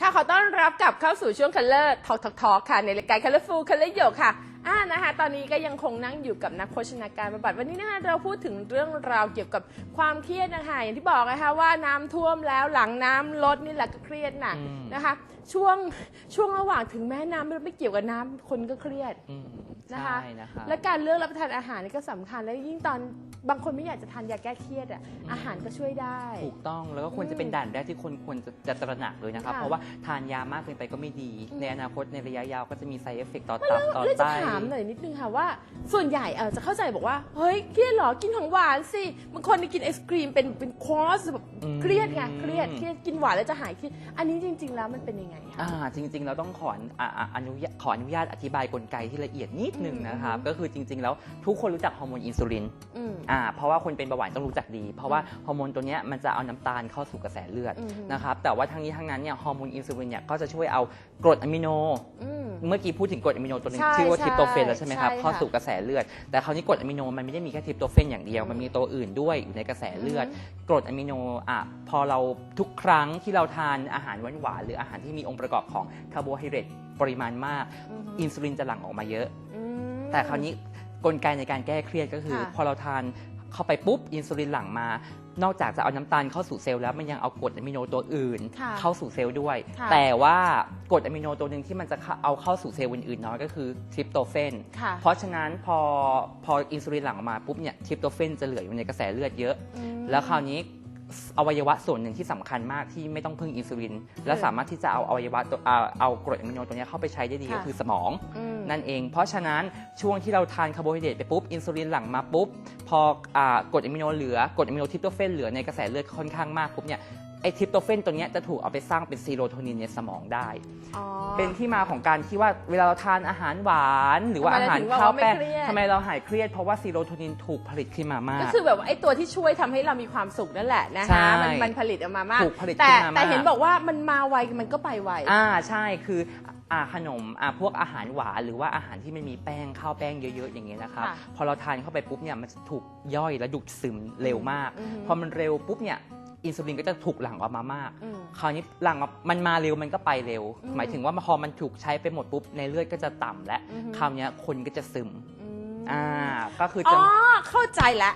ค่ะขอต้อนรับกลับเข้าสู่ช่วง Color Talk Talk Talk ค่ะ ในรายการ Colorful Color โยกค่ะอ่านะคะตอนนี้ก็ยังคงนั่งอยู่กับนักโภชนาการบำบัดวันนี้นะคะเราพูดถึงเรื่องราวเกี่ยวกับความเครียดนะคะอย่างที่บอกนะคะว่าน้ำท่วมแล้วหลังน้ำลดนี่แหละก็เครียดหนักอืม นะคะ ช่วงช่วงระหว่างถึงแม้น้ำไม่เกี่ยวกับน้ำคนก็เครียด อืม นะคะใช่นะคะและการเลือกรับประทานอาหารนี่ก็สำคัญ และยิ่งตอนบางคนไม่อยากจะทานยาแก้เครียดอะอาหารก็ช่วยได้ ถูกต้องแล้วก็ควรจะเป็นด่านแรกที่คนควรจะจะตระหนักเลยนะครับ ค่ะเพราะว่าทานยามากเกินไปก็ไม่ดี อืม ในอนาคตในระยะยาวก็จะมี side effect ต่อตับต่อเลยจะไต ถามหน่อยนิดนึงค่ะว่า ส่วนใหญ่เออจะเข้าใจบอกว่า เฮ้ยเครียดเหรอกินของหวานสิบางคนนี่กินไอศครีมเป็นเป็นคอร์สแบบอืม เครียดไงเครียดเครียดกินหวานแล้วจะหายเครียดอันนี้จริง ๆ แล้วมันเป็นยังไงคะ อ่าจริงๆ เราต้องขออ่าอ่าอนุญาตขออนุญาตอธิบายกลไกที่ละเอียดนิดนึงนะครับอืมก็คือจริง ๆ แล้วทุกคนรู้จักฮอร์โมนอินซูลินอืม อ่าเพราะว่าคนเป็นเบาหวานต้องรู้จักดี เพราะว่าฮอร์โมนตัวเนี้ยมันจะเอาน้ำตาลเข้าสู่กระแสเลือดอืม นะครับแต่ว่าทั้งนี้ทั้งนั้นเนี่ยฮอร์โมนอินซูลินเนี่ยก็จะช่วยเอากรดอะมิโน อืม เมื่อกี้พูดถึงกรดอะมิโนตัวหนึงใช่ชื่อว่าใช่ทริปโตเฟนแล้วใช่ไหมครับใช่ค่ะเข้าสู่กระแสเลือด แต่คราวนี้กรดอะมิโนมันไม่ได้มีแค่ทริปโตเฟนอย่างเดียว มันมีตัวอื่นด้วยอยู่ในกระแสเลือดอืมกรดอะมิโนอะพอเราทุกครั้งที่เราทานอาหารหวานๆหรืออาหารที่มีองค์ประกอบของคาร์โบไฮเดรตปริมาณมาก อืมอินซูลินจะหลั่งออกมาเยอะ อืม แต่คราวนี้กลไกในการแก้เครียดก็คือค่ะพอเราทานเข้าไปปุ๊บอินซูลินหลั่งมา นอกจากจะเอาน้ำตาลเข้าสู่เซลล์แล้วมันยังเอากรดอะมิโนตัวอื่นค่ะเข้าสู่เซลล์ด้วยค่ะแต่ว่ากรดอะมิโนตัวหนึ่งที่มันจะเข้าเอาเข้าสู่เซลล์อื่นๆน้อยก็คือทริปโตเฟนค่ะเพราะฉะนั้นพอพออินซูลินหลั่งออกมาปุ๊บเนี่ยทริปโตเฟนจะเหลืออยู่ในกระแสเลือดเยอะอืมแล้วคราวนี้ อวัยวะส่วนหนึ่งที่สำคัญมากที่ไม่ต้องพึ่งอินซูลิน และสามารถที่จะเอาอวัยวะตัวเอาเอากรดอะมิโนตัวเนี้ยเข้าไปใช้ได้ดีค่ะก็คือสมองอืมนั่นเอง เพราะฉะนั้นช่วงที่เราทานคาร์โบไฮเดรตไปปุ๊บอินซูลินหลั่งมาปุ๊บพออากรดอะมิโนเหลือกรดอะมิโนทริปโตเฟนเหลือในกระแสเลือดค่อนข้างมากปุ๊บเนี่ย ไอทริปโตเฟนตัวเนี้ยจะถูกเอาไปสร้างเป็นซีโรโทนินในสมองได้ อ๋อ เป็นที่มาของการที่ว่าเวลาเราทานอาหารหวานหรือว่าทำอาไมเราหารถึงว่าข้าวแป้งไม่เครียด ทำไมเราหายเครียดเพราะว่าซีโรโทนินถูกผลิตขึ้นมามาก ก็คือแบบว่าไอ้ตัวที่ช่วยทำให้เรามีความสุขนั่นแหละนะใช่คะมันมันผลิตออกมามาก ถูกผลิตแต่ขึ้นมามาก แต่เห็นบอกว่ามันมาไวมันก็ไปไว อ่าใช่คืออ่าขนมอ่าพวกอาหารหวานหรือว่าอาหารที่มันมีแป้งข้าวแป้งเยอะๆอย่างเงี้ยนะครับค่ะพอเราทานเข้าไปปุ๊บเนี่ยมันจะถูกย่อยและดูดซึมเร็วมาก อือฮึพอมันเร็วปุ๊บเนี่ย อินซูลินก็จะถูกหลั่งออกมามาก อืม คราวนี้หลั่งออกมันมาเร็วมันก็ไปเร็ว อืมหมายถึงว่าพอมันถูกใช้ไปหมดปุ๊บในเลือดก็จะต่ำและ อือฮึ คราวเนี้ยคนก็จะซึม อืมอ่า ก็คืออ๋จะ อเข้าใจละ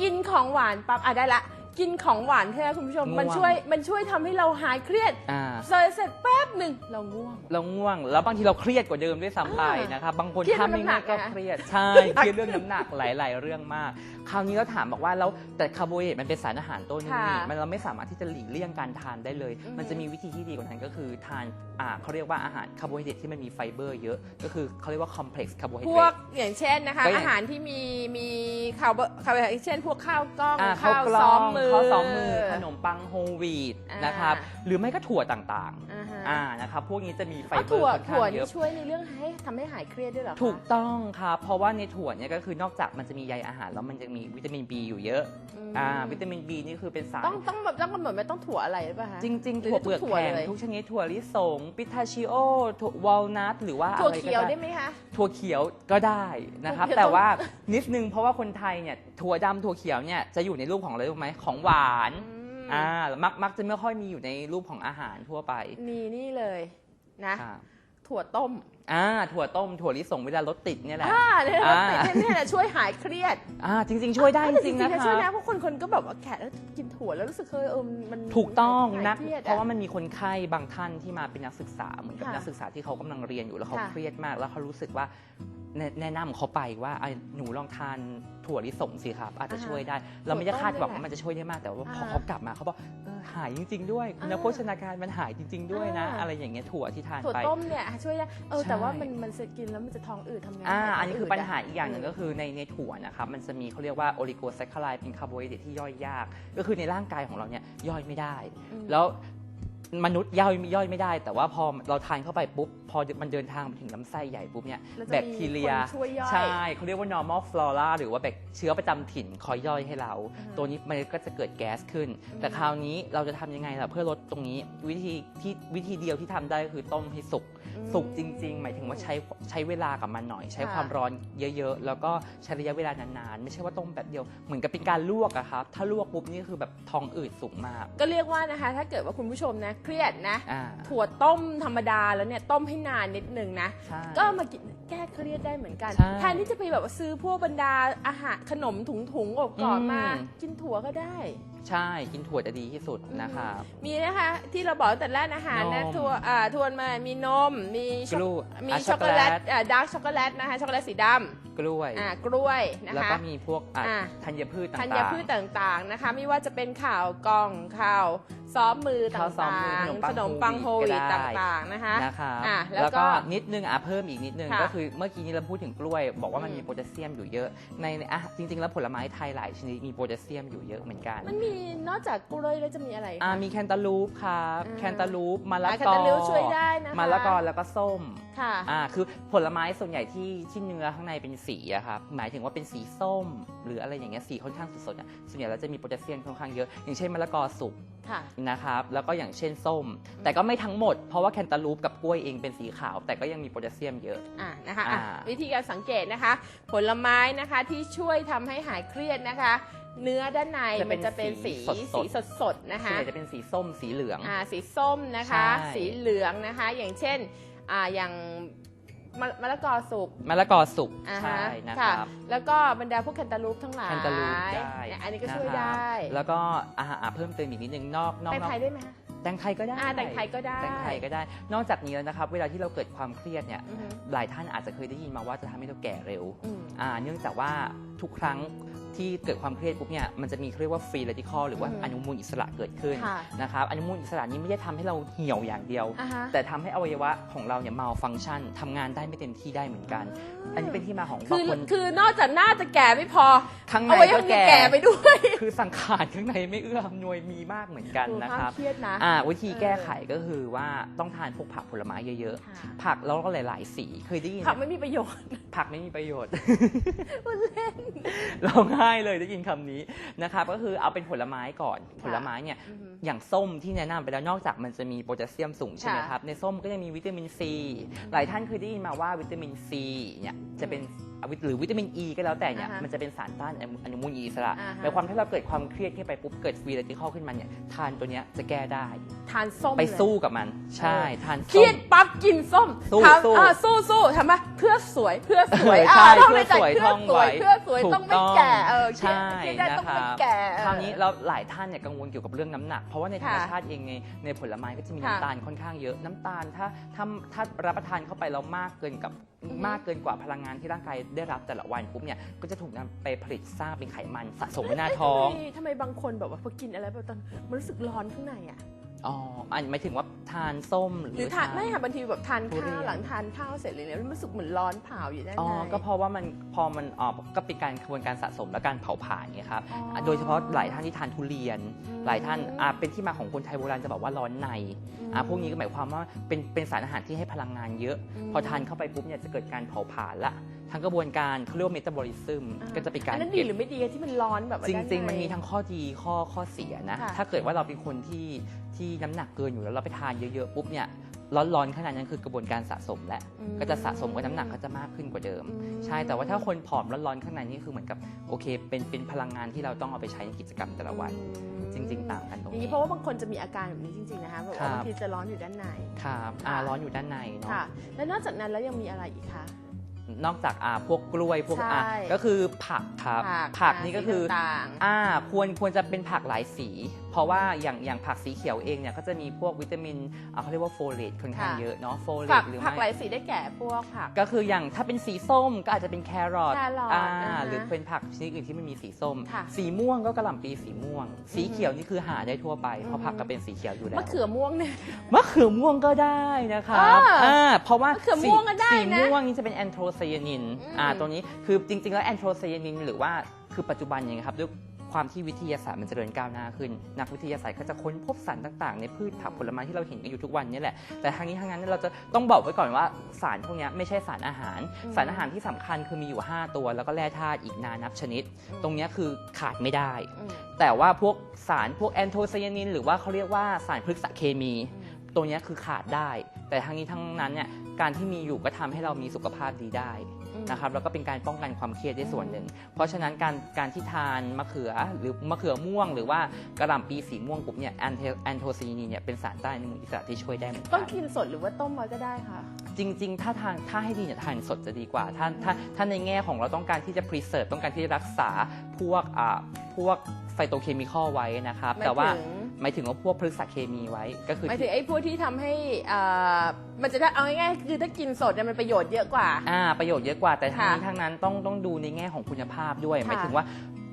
กินของหวานปั๊บอะได้ละ กินของหวานใช่ไหมคุณผู้ชม ง่วง มันช่วยมันช่วยทำให้เราหายเครียดอ่าเสร็จเสร็จแป๊บหนึ่งเราง่วง เราง่วง แล้วบางทีเราเครียดกว่าเดิมด้วยซ้ำไปอ่านนะครับบางคนเครียดทำไม่เรื่องน้ำหนัง่ากยก็นะเครียดใช่ เครียดเรื่องน้ำหนักหลาย ๆ เรื่องมาก คราวนี้เราถามบอกว่าแล้วแต่คาร์โบไฮเดรตมันเป็นสารอาหารต้นนี่ค่ะมันเราไม่สามารถที่จะหลีกเลี่ยงการทานได้เลย อือฮึ มันจะมีวิธีที่ดีกว่านั้นก็คือทานอ่าเขาเรียกว่าอาหารคาร์โบไฮเดรตที่มันมีไฟเบอร์เยอะ ก็คือเขาเรียกว่าคอมเพล็กซ์คาร์โบไฮพเดรวกต อย่างเช่นนะคะ ก็อย่างอาหารที่มีมีคาร์โบคาร์โบไฮเดรตเช่น พวกข้าวกล้องอ่าข้าวกล้ซ้ออมงมือข้าวซ้อมมือขนมปังโฮลวีตอ่านนะครับหรือไม่ก็ถั่วต่างอ่าฮะๆอ่านะครับพวกนี้จะมีไฟอ๋อเบอถั่วร์ค่อนข้าถั่วงเยนี่อะช่วยในเรื่องให้ทำให้หายเครียดด้วยเหรอคะถูกต้องครับเพราะว่าในถั่วเนี่ยก็คือนอกจากมันจะมีใยอาหารแล้วมันจะมีวิตามิน B อยู่เยอะมอ่าวิตามิน B นี่คือเป็นสารต้องต้องแบบต้องกำหนดไหมต้องถั่วอะไรหรือเปล่าคะจริงหรืๆอถั่วเปลือกทุกถั่วแข็งเลยทุกชนิดถั่วลิสงปิทาชิโอถั่ววอลนัทหรือว่าถั่วอะไรก็เขียวได้ได้ไหมคะถั่วเขียวก็ได้นะครับถั่วเขียวแต่ว่านิดนึงเพราะว่าคนไทยเนี่ยถั่วดำถั่วเขียวเนี่ยจะอยู่ในรูปของอะไรรู้ไหมของหวานมอ่ามักมักจะไม่ค่อยมีอยู่ในรูปของอาหารทั่วไป มีนี่เลยนะ ครับถั่วต้มอ่าถั่วต้ม ถั่วลิสงเวลารถติดเนี่ยแหละ อ่าเนี่ยอ่าติดเนี่ยแหละช่วยหายเครียดอ่าจริง ๆ ช่วยได้จแต่ริงๆนะๆคช่วยรันะบเพราะคนคนก็แบบว่าแขกแล้วกินถั่วแล้วรู้สึกเคยเออมันถูกต้องหายนักครียดอ เพราะว่ามันมีคนไข้บางท่านที่มาเป็นนักศึกษาเหมือนกับค่ะนักศึกษาที่เขากำลังเรียนอยู่แล้วเขาค่ะเครียดมาก แล้วเขารู้สึกว่า แนะแนะนำเขาไปว่าไอ้หนูลองทานถั่วลิสงสิครับ อาจจะช่วยได้ เราไม่ได้คาดหวังว่ามันจะช่วยได้มาก แต่ว่าพอเขากลับมาเขาบอกเออหายจริง ๆ ด้วยคุณโภชนาการมันหายจริง ๆ ด้วยนะอะไรอย่างเงี้ยถั่วที่ทานถั่วไป ต้มเนี่ยช่วยได้เออใช่แต่ว่ามันมันจะกินแล้วมันจะท้องอืดทำไงอ่าท้งอันนี้คือดปัญหาอีกอย่างหนึ่งเก็คือในในถั่วนะครับ มันจะมีเขาเรียกว่าโอลิโกแซคคาไลเป็นคาร์โบไฮเดรตที่ย่อยยาก ก็คือในร่างกายของเราเนี่ยย่อยไม่ได้อืมแล้ว มนุษย์ย่อยย่อยไม่ได้ แต่ว่าพอเราทานเข้าไปปุ๊บ พอมันเดินทางไปถึงลำไส้ใหญ่ปุ๊บเนี่ยแล้วจะมีแบคทีเรียคนช่วยย่อยใช่เขาเรียกว่า normal flora หรือว่าแบคเชื้อประจำถิ่นคอยย่อยให้เราอือฮึตัวนี้มันก็จะเกิดแก๊สขึ้นอืมแต่คราวนี้เราจะทำยังไงล่ะเพื่อลดตรงนี้วิธีที่วิธีเดียวที่ทำได้ก็คือต้มให้สุกอืมสุกจริง ๆ หมายถึงว่าใช้ใช้เวลากับมันหน่อย ใช้ค่ะความร้อนเยอะ ๆ แล้วก็ใช้ระยะเวลานานๆ ไม่ใช่ว่าต้มแบบเดียวเหมือนกับเป็นการลวกอะครับถ้าลวกปุ๊บนี่คือแบบท้องอืดสูงมาก ก็เรียกว่านะคะ ถ้าเกิดว่าคุณผู้ชมนะเครียดนะ อ่า ถั่วต้มธรรมดาแล้วเนี่ยต้มให้นานนิดนึงนะ ใช่ ก็มากิน แก้เครียดได้เหมือนกัน ใช่แทนที่จะไปแบบว่าซื้อพวกบรรดาอาหารขนมถุงถุงๆอบกรอบอืมมากินถั่วก็ได้ ใช่กินถั่วจะดีที่สุดนะครับ มีนะคะที่เราบอกตั้งแต่แรกอาหารนะนมถั่วอ่าถั่วมามีนม มีช็อกกล้วยมีอะช็อกโกแลตช็อกโกแลตอ่าดาร์กช็อกโกแลตนะคะช็อกโกแลตสีดกล้วยำอ่ากล้วยนะแล้วคะ ก็มีพวกอะอะ ธัญพืชต่างๆธัญพืชต่างๆนะคะ ไม่ว่าจะเป็นข่าวกล่องข่าวซ้อมมือตข้าวซ้อมมือ่างขนมๆปัขงนมปังโฮโฮลวีวีตตก็ได้ ต่างๆนะคะ นะครับอะแล้วแล้วก็ก็ นิดนึงอะเพิ่มอีกนิดนึงค่ะ ก็คือเมื่อกี้นี้เราพูดถึงกล้วย บอกว่ามันอืมมีโพแทสเซียมอยู่เยอะ ในอะจริง ๆ แล้วผลไม้ไทยหลายชนิดมีโพแทสเซียมอยู่เยอะเหมือนกันมันมีนอกจากกล้วยแล้วจะมีอะไรอ่าคะมีแคนตาลูปครับอ่าแคนตาลูปมะละอะแคนกอตาลูปช่วยได้นะคะมะละกอแล้วก็ส้มค่ะอ่าคือผลไม้ส่วนใหญ่ที่ที่เนื้อข้างในเป็นสีอะครับหมายถึงว่าเป็นสีส้ม หรืออะไรอย่างเงี้ยสีค่อนข้างสดๆอะส่วนใหญ่แล้วจะมีโพแทสเซียมค่อนข้างเยอะ อย่างเช่นมะละกอสุก ค่ะ นะครับแล้วก็อย่างเช่นส้ม แต่ก็ไม่ทั้งหมดเพราะว่าแคนตาลูปกับกล้วยเองเป็นสีขาว แต่ก็ยังมีโพแทสเซียมเยอะ อะนะคะอะอ่า วิธีการสังเกตนะคะ ผลไม้นะคะที่ช่วยทำให้หายเครียดนะคะ เนื้อด้านในมันจะเป็นสีสีสดๆนะส่วนคะ ใหญ่จะเป็นสีส้มสีเหลือง อ่าสีส้มนะคะ ใช่ สีเหลืองนะคะ อย่างเช่นอ่าอย่าง มะมะละกอสุกมะละกอสุกอ่าใช่ฮะนะคค่ะรับ แล้วก็บรรดาพวกแคนตาลูปทั้งหลายแคนตาลูปได้เนี่ยอันนี้ก็ะช่วยครับได้แล้วก็อาหารเพิ่มเติมอีกนิดนึงนอกนอกแตงนอกไทยได้ไหมคะแตงไทยก็ได้อ่าแตงไทยก็ได้ แตงไทยก็ได้ นอกจากนี้แล้วนะครับ เวลาที่เราเกิดความเครียดเนี่ย อือฮึ หลายท่านอาจจะเคยได้ยินมาว่าจะทำให้เราแก่เร็ว อืม อ่าเนื่องจากว่าทุกครั้ง ที่เกิดความเครียดปุ๊บเนี่ยมันจะมีเขาเรียกว่าฟรีเรดิคอลหรือว่าอืมอนุมูลอิสระเกิดขึ้นค่ะนะครับอนุมูลอิสระนี้ไม่ได้ทำให้เราเหี่ยวอย่างเดียว อ่าฮะ แต่ทำให้อวัยวะของเราเนี่ยมาฟังก์ชันทำงานได้ไม่เต็มที่ได้เหมือนกัน อันนี้เป็นที่มาของคืบางอคน คือนอกจากหน้าจะแก่ไม่พอข้างในเอาไว้ก็ยังแก่ แก่ไปด้วยคือสังขารข้างในไม่เอื้ออำนวยมีมากเหมือนกันโอ้นะห้ามครับเครียดนะ อ่าวิธีแก้ไขก็คือว่าต้องทานพวกผักผลไม้เยอะค่ะ ๆ ผักแล้วก็หลาย ๆ สีเคยได้ยินไหมผักไม่มีประโยชน์ ผักไม่มีประโยชน์พูดเล่นร้องไห้เลยได้ยินคำนี้นะครับก็คือเอาเป็นผลไม้ก่อนผลไม้เนี่ยอือฮึอย่างส้มที่แนะนำไปแล้วนอกจากมันจะมีโพแทสเซียมสูงใช่ไหมค่ะครับในส้มก็ยังมีวิตามินซีหลายท่านเคยได้ยินมาว่าวิตามินซีเนี่ยจะเป็นหรือวิตามินอ e ีก็แล้วแต่เนี่ยอ่าฮะมันจะเป็นสารต้านอนุมูลอิสระอ่าฮะ ในความที่เราเกิดความเครียดขึ้นไปปุ๊บเกิดฟรีเรดิคอลขึ้นมาเนี่ยทานตัวเนี้ยจะแก้ได้ ทานส้มไปเลยสู้กับมัน ใช่ทานเครีส้ยมดปั๊บกินส้มสู้ทำสู้อ่าสู้สู้ทำไมเพื่อสวยเพื่อสวยเอออ่าใช่ต้องเพื่ไปอจัดสวยเพื่ท่อองสวยไว้เพื่อสวยถูกต้องไม่ต้องแก่เออเครียดใช่เครียดได้นะต้องครัไม่บแก่เออ คราวนี้เราหลายท่านเนี่ยกังวลเกี่ยวกับเรื่องน้ำหนัก เพราะว่าในธรรมค่ะชาติเองในในผลไม้ก็จะมีค่ะน้ำตาลค่อนข้างเยอะน้ำตาลถ้าถ้าถ้ารับประทานเข้าไปแล้วมากเกินกับอือฮึมากเกินกว่าพลังงานที่ร่างกายได้รับแต่ละวันปุ๊บเนี่ยก็จะถูกนำไปผลิตสร้างเป็นไขมันสะสมไว้หน้าท้องทำไมทำไมบางคนแบบว่าพอกินอะไรแบบตอนมันรู้สึกร้อนข้างในอะ อ๋ออันหมายถึงว่าทานส้มหรือหรือทานไม่ค่ะบางทีแบบทานทุเรีข้าวยนหลังทานข้าวเสร็จเลยเนี่ยมันรู้สึกเหมือนร้อนเผาอยู่ด้านอ๋อในก็เพราะว่ามันพอมันออกก็เป็นการกระบวนการสะสมและการเผาผลาญไงครับอ๋ออะโดยเฉพาะหลายท่านที่ทานทุเรียน อืม หลายท่านอะเป็นที่มาของคนไทยโบราณจะบอกว่าร้อนในอะพวกนี้ก็หมายความว่าเป็นเป็นสารอาหารที่ให้พลังงานเยอะมพอทานเข้าไปปุ๊บเนี่ยจะเกิดการเผาผลาญละ ทั้งกระบวนการเขาเรียกว่าเมตาบอลิซึมอ่าก็จะเป็นการอันนั้นเก็ดีบหรือไม่ดีที่มันร้อนแบบว่าจด้าริงๆใมันมีทั้งข้อดีข้อข้อเสียนะ ค่ะ ถ้าเกิดว่าเราเป็นคนที่ที่น้ำหนักเกินอยู่แล้วเราไปทานเยอะๆปุ๊บเนี่ยร้อนๆขนาดนั้นคือกระบวนการสะสมและอืมก็จะสะสมกับน้ำหนักก็จะมากขึ้นกว่าเดิมอืมใช่แต่ว่าถ้าคนผอมร้อนๆข้างในนี่คือเหมือนกับโอเค เป็นเป็นพลังงานที่เราต้องเอาไปใช้ในกิจกรรมแต่ละวัน จริง ๆ ต่างกันตรงอย่างนี้นี้ เพราะว่าบางคนจะมีอาการแบบนี้จริงๆนะคะแบบครัว่าบ บางทีจะร้อนอยู่ด้านใน ครับอ่าค่ะ ร้อนอยู่ด้านในเนาะค่ะ แล้วนอกจากนั้นแล้วยังมีอะไรอีกคะ นอกจากอ่าพวกกล้วยพวกใช่อ่าก็คือผักครับ ผักนี่ก็คือสีต่างๆ อ่าควรควรจะเป็นผักหลายสี เพราะว่าอย่างอย่างผักสีเขียวเองเนี่ยก็จะมีพวกวิตามินอ่าเขาเรียกว่าโฟเลตค่อนข้างค่ะเยอะเนาะโฟเลผัตกหรือผักหไม่ลายสีได้แก่พวกผัก ก็คืออย่างถ้าเป็นสีส้มก็อาจจะเป็นแครอทแครอทอ่าอ่าฮะหรือเป็นผักชนิดอื่นที่ไม่มีสีส้ม ค่ะสีม่วงก็กระหล่ำปีสีม่วง สีอือฮึเขียวนี่คือหาได้ทั่วไปเพอืราะอฮึ ผักก็เป็นสีเขียวอยู่แล้วมะเขือม่วงเนี่ย มะเขือม่วงก็ได้นะครับอ่าอ่าเพราะว่ามะเขือม่วงก็ได้สีนะม่วงนี่จะเป็นแอนโทรไซยานินอืมอ่าตัวนี้คือจริง ๆ แล้วแอนโทรไซยานินหรือว่าคือปัจจุบันอย่างเงี้ยครับด้วยความที่วิทยาศาสตร์มันเจริญก้าวหน้าขึ้น นักวิทยาศาสตร์ก็จะค้นพบสารต่างๆ ในพืชผักผลไม้ที่เราเห็นกันอยู่ทุกวันนี่แหละ แต่ทางนี้ทางนั้นเราจะต้องบอกไว้ก่อนว่าสารพวกเนี้ยไม่ใช่สารอาหารอืมสารอาหารที่สำคัญคือมีอยู่ 5 ตัว แล้วก็แร่ธาตุอีกนานับชนิด ตรงเนี้ยคือขาดไม่ได้อืมแต่ว่าพวกสารพวกแอนโทไซยานิน หรือว่าเขาเรียกว่าสารพฤกษเคมี ตรงเนี้ยคือขาดได้ แต่ทั้งนี้ทั้งนั้นเนี่ย การที่มีอยู่ก็ทำให้เรามีสุขภาพดีได้อืมนะครับแล้วก็เป็นการป้องกันความเครียดได้ส่วนหนึ่ง เพราะฉะนั้นการการที่ทานมะเขือหรือมะเขือม่วง หรือว่ากระหล่ำปีสีม่วงปุ๊บเนี่ยแอนแอนโทซินีนเนี่ยเป็นสารต้านอนุมูลอิสระที่ช่วยได้เหมือนต้กัองนกินสดหรือว่าต้มไว้ก็ได้ค่ะ จริง ๆ ถ้าทานถ้าให้ดีเนี่ยทานสดจะดีกว่าถ้าถ้าถ้าในแง่ของเราต้องการที่จะ preserve ต้องการที่จะรักษาพวกอ่าพวกไฟโตเคมีคอลไว้นะครับหมายถึงแต่ว่า หมายถึงว่าพวกพฤกษเคมีไว้ก็คือหมายถึงไอ้พวกที่ทำให้อ่ามันจะได้เอาง่ายๆคือถ้ากินสดเนี่ยมันประโยชน์เยอะกว่า อ่าประโยชน์เยอะกว่าแต่ทั้งนี้ค่ะทั้งนั้นต้องต้องดูในแง่ของคุณภาพด้วยค่ะหมายถึงว่า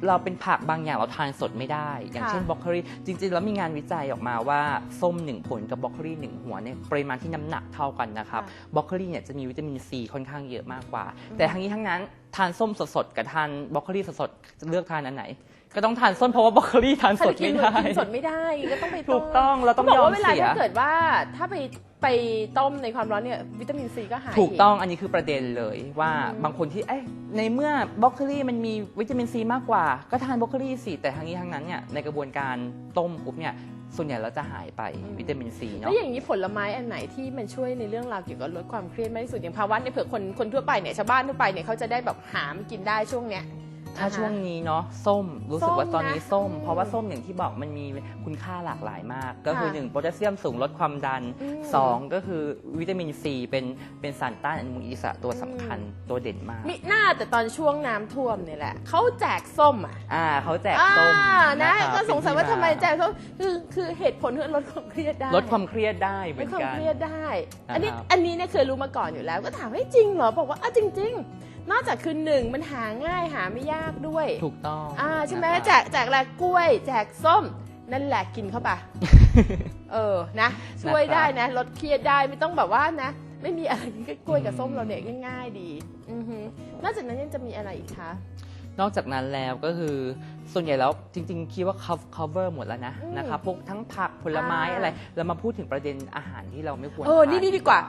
เราเป็นผักบางอย่างเราทานสดไม่ได้ อย่างค่ะ เช่นบรอกโคลีจริงๆ แล้วมีงานวิจัยออกมาว่าส้มหนึ่งผลกับบรอกโคลีหนึ่งหัวเนี่ยปริมาณที่น้ำหนักเท่ากันนะครับค่ะบรอกโคลีเนี่ยจะมีวิตามินซีค่อนข้างเยอะมากกว่า แต่ทั้งนี้ทั้งนั้นทานส้มสดๆกับทานบรอกโคลีสดๆจะเลือกทานอันไหน ก็ต้องทานส้มเพราะว่าบรอกโคลีทานสดไม่ได้กินสดไม่ได้ก็ต้องไปต้มถูกต้องเราต้องบกยอมว่าเวลาเสียถ้าเกิดว่าถ้าไปไปต้มในความร้อนเนี่ยวิตามินซีก็หายถูกต้องอันนี้คือประเด็นเลยว่าอืมบางคนที่เอ๊ะในเมื่อบรอกโคลีมันมีวิตามินซีมากกว่า ก็ทานบรอกโคลีสิแต่ทั้งนี้ทั้งนั้นเนี่ยในกระบวนการต้มปุ๊บเนี่ยส่วนใหญ่เราจะหายไปวิตามินซีแล้เนาะวอย่างนี้ผลไม้อันไหนที่มันช่วยในเรื่องราวเกี่ยวกับลดความเครียดมากที่สุดอย่างภาวะเนี่ยเผื่อคนคนทั่วไปเนี่ยชาวบ้านทั่วไปเนี่ยเขาจะได้แบบหามกินได้ช่วงเนี้ย ถ้าอ่าฮะช่วงนี้เนาะส้มรู้สึกว่าส้มตอนนี้นะส้มอืมเพราะว่าส้มอย่างที่บอกมันมีคุณค่าหลากหลายมาก ก็คือค่ะหนึ่งโพแทสเซียมสูงลดความดันอืมสองก็คือวิตามินซีเป็นเป็นสารต้านอนุมูลอิสระตัวสำคัญตัวเด่นมากมิหน้าแต่ตอนช่วงน้ำท่วมเนี่ยแหละเขาแจกส้มอะอ่าเขาแจกส้มอ่านะคก็รับสงสัยว่าเป็นทำไมที่แจกส้มคือคือเหตุผลคือลดความเครียดได้ลดความเครียดได้เหลมืดอนความกันเครียดได้ อันนี้นะครับอันนี้เนี่ยเคยรู้มาก่อนอยู่แล้ว ก็ถามว่าจริงเหรอบอกว่าอะจริง ๆ นอกจากคือหนึ่งมันหาง่ายหาไม่ยากด้วยถูกต้องอ่าใช่ไหมนะครับแจกแจกแหละกล้วย แจกส้มนั่นแหละกินเข้าไป เออนะ ช่วยได้นะลดเครียดได้ไม่ต้องแบบว่านะ ไม่มีอะไรก็กล้วยกับส้มเราเนี่ยง่ายๆดีอือฮึนอกจากนั้นยังจะมีอะไรอีกคะนอกจากนั้นแล้วก็คือส่วนใหญ่แล้วจริงๆ คิดว่า cover หมดแล้วนะอืมนะครับพวกทั้งผักผลไม้อ่าอะไร เรามาพูดถึงประเด็นอาหารที่เราไม่ควรเออทานี่นี่ดีกว่า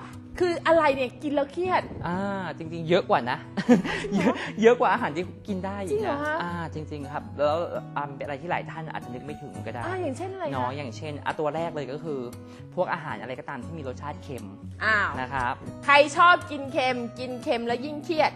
คืออะไรเนี่ยกินแล้วเครียด อ่าจริง ๆ เยอะกว่านะ เยอะเยอะกว่าอาหารที่กินได้จริงเหรนะอคะอ่าจริง ๆ ครับ แล้วอ่าเป็นอะไรที่หลายท่านอาจจะนึกไม่ถึงก็ได้อ่าอย่างเช่นอะไรคะเนาะอย่างเช่นอะตัวแรกเลยก็คือ พวกอาหารอะไรก็ตามที่มีรสชาติเค็มอ้าว นะครับใครชอบกินเค็ม กินเค็มแล้วยิ่งเครียด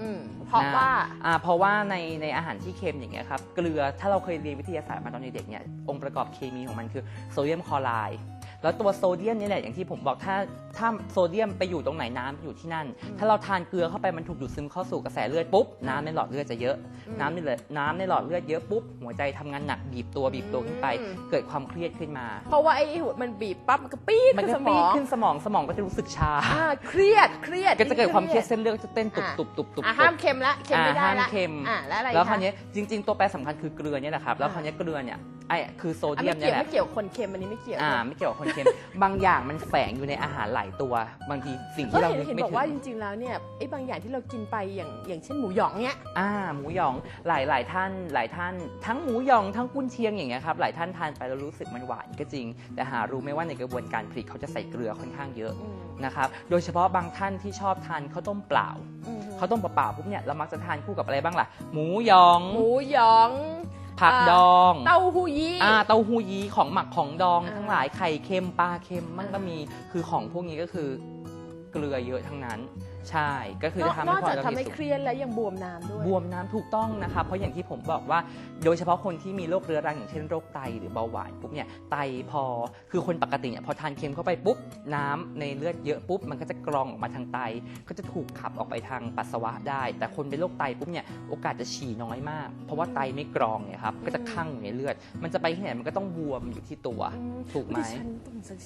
อืม เพราะนว่า อ่าเพราะว่าในในอาหารที่เค็มอย่างเงี้ยครับเกลือถ้าเราเคยเรียนวิทยาศาสตร์มาตอนเด็กๆเนี่ยองค์ประกอบเคมีของมันคือโซเดียมคลอไรด์ แล้วตัวโซเดียมนี่แหละอย่างที่ผมบอกถ้าถ้าโซเดียมไปอยู่ตรงไหนน้ำอยู่ที่นั่นอืมถ้าเราทานเกลือเข้าไปมันถูกดูดซึมเข้าสู่กระแสเลือดปุ๊บน้ำในหลอดเลือดจะเยอะอืมน้ำในเลือดน้ำในหลอดเลือดเยอะปุ๊บหัวใจทำงานหนักบีบตัวบีบตัวขึ้นไปอืมเกิดความเครียดขึ้นมา เพราะว่าไอ้หัวมันบีบปั๊บมันก็ปี๊ดมันขึ้นก็สมปีอดงขึ้นสมองสมองก็จะรู้สึกชาอ่าเครียดเครียดก็จะเกิดความเครียดเส้นเลือดจะเต้นตุบอะตุบตุบตุบอะตุห้ามบเค็มละเค็มไม่ได้อ่าละห้ามเค็มอ่าแล้วอะไรแล้วคราวคะนี้จริง ๆ ตัวแปรสำคัญคือเกลือเนี่ยแหละครับแล้วคราวนี้เกลือเนี่ยไอ้คือโซอะเดียไม่มเกี่เนี่ยยวแหละไม่เกี่ยวคนเค็มอันนี้ไม่เกี่ยวอ่าไม่เกี่ยวกับคนเค็ม บางอย่างมันแฝงอยู่ในอาหารหลายตัว บางทีสิ่งเอที่อเราเห็นนึกเห็นไม่บอกถึว่างจริงๆแล้วเนี่ยไอ้บางอย่างที่เรากินไปอย่างอย่างเช่นหมูหยองเนี่ย อ่าหมูหยองหลายหลายท่าน หลายท่าน ทั้งหมูหยองทั้งกุนเชียงอย่างเงี้ยครับหลายท่านทานไปแล้วรู้สึกมันหวานก็จริง แต่หารู้ไหมว่าในกระบวนการผลิตเขาจะใส่เกลือค่อนข้างเยอะอืมนะครับโดยเฉพาะบางท่านที่ชอบทานข้าวต้มเปล่าอืมข้าวต้มเปล่าๆปุ๊บเนี่ยเรามักจะทานคู่กับอะไรบ้างล่ะหมูหยอง หมูหยอง ผักอ่าดอง เต้าหู้ยี้อ่าเต้าหู้ยี้ของหมักของดองอ่าทั้งหลายไข่เค็มปลาเค็มมันก็อ่ามีมีคือของพวกนี้ก็คือเกลือเยอะทั้งนั้น ใช่ก็คือจะนทำนให้อกควาจากมทำให้สูงเครียดแล้วยังบวมน้ำด้วย บวมน้ำถูกต้องนะครับเพราะอย่างที่ผมบอกว่า โดยเฉพาะคนที่มีโรคเรื้อรังอย่างเช่นโรคไตหรือเบาหวานปุ๊บเนี่ยไตพอคือคนปกติเนี่ยพอทานเค็มเข้าไปปุ๊บน้ำในเลือดเยอะปุ๊บมันก็จะกรองออกมาทางไต ก็จะถูกขับออกไปทางปัสสาวะได้ แต่คนเป็นโรคไตปุ๊บเนี่ยโอกาสจะฉี่น้อยมาก เพราะว่าไตไม่กรองเนี่ยครับก็จะคั่งอยู่ในเลือด มันจะไปที่ไหนมันก็ต้องบวมอยู่ที่ตัวอืมถูกไหม ดิฉันต้องฉัน